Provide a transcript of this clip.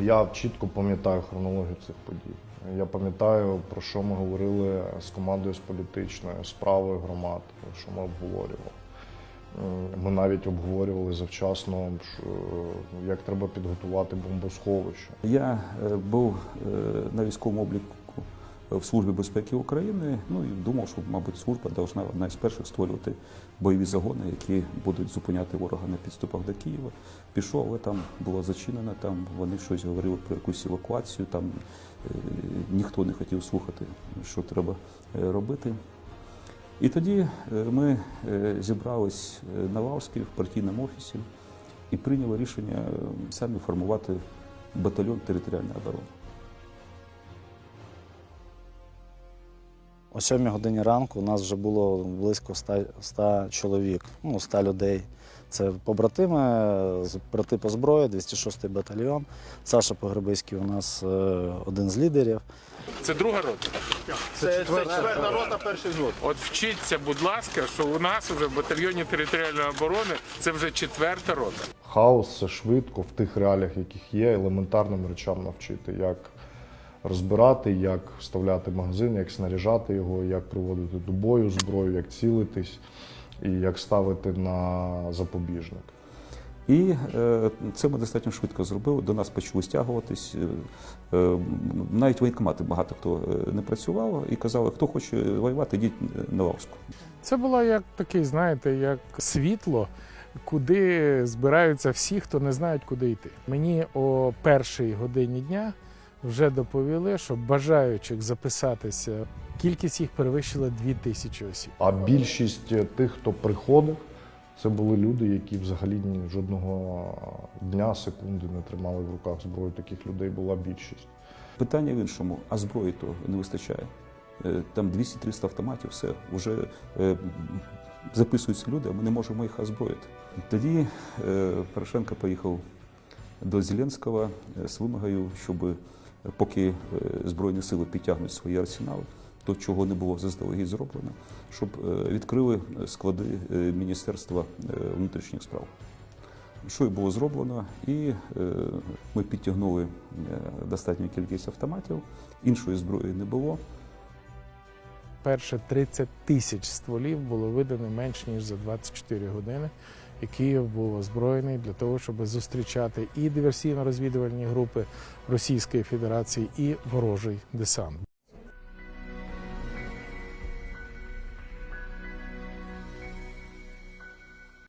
Я чітко пам'ятаю хронологію цих подій. Я пам'ятаю, про що ми говорили з командою з політичної, з правої громад, що ми обговорювали. Ми навіть обговорювали завчасно, як треба підготувати бомбосховище. Я е, був е, на військовому обліку в Службі безпеки України. Ну і думав, що, мабуть, служба повинна одна із перших створювати бойові загони, які будуть зупиняти ворога на підступах до Києва. Пішов, але там було зачинено, там вони щось говорили про якусь евакуацію. Там е, ніхто не хотів слухати, що треба е, робити. І тоді е, ми е, зібрались на Лавській в партійному офісі і прийняли рішення самі формувати батальйон територіальної оборони. О 7 годині ранку у нас вже було близько 100, 100 чоловік, ну 100 людей. Це побратими, з- брати по зброї, 206-й батальйон. Саша Погребиський у нас е, один з лідерів. Це друга рота. Це, це четверта рота, перший взвод. От вчіться, будь ласка, що у нас вже в батальйоні територіальної оборони це вже четверта рота. Хаос це швидко в тих реаліях, яких є, елементарним речам навчити, як розбирати, як вставляти магазин, як снаряжати його, як приводити до бою зброю, як цілитись і як ставити на запобіжник. І е, це ми достатньо швидко зробили. До нас почали стягуватись. Е, е, навіть воєнкомати багато хто не працював і казали, хто хоче воювати, йдіть на Лавську. Це було як такий, знаєте, як світло, куди збираються всі, хто не знають, куди йти. Мені о першій годині дня вже доповіли, що бажаючих записатися, кількість їх перевищила 2000 осіб. А більшість тих, хто приходив, це були люди, які взагалі ні жодного дня, секунди не тримали в руках зброю. Таких людей була більшість. Питання в іншому, а зброї то не вистачає. Е, Там 200-300 автоматів, все, вже е, записуються люди, а ми не можемо їх озброїти. Тоді е, Порошенко поїхав до Зеленського з вимогою, щоб поки е, Збройні сили підтягнуть свої арсенали, то чого не було заздалегідь зроблено, щоб е, відкрили склади е, Міністерства внутрішніх справ. Що і було зроблено, і ми підтягнули достатню кількість автоматів, іншої зброї не було. Перше 30 тисяч стволів було видано менш ніж за 24 години. І Київ був озброєний для того, щоб зустрічати і диверсійно-розвідувальні групи Російської Федерації, і ворожий десант.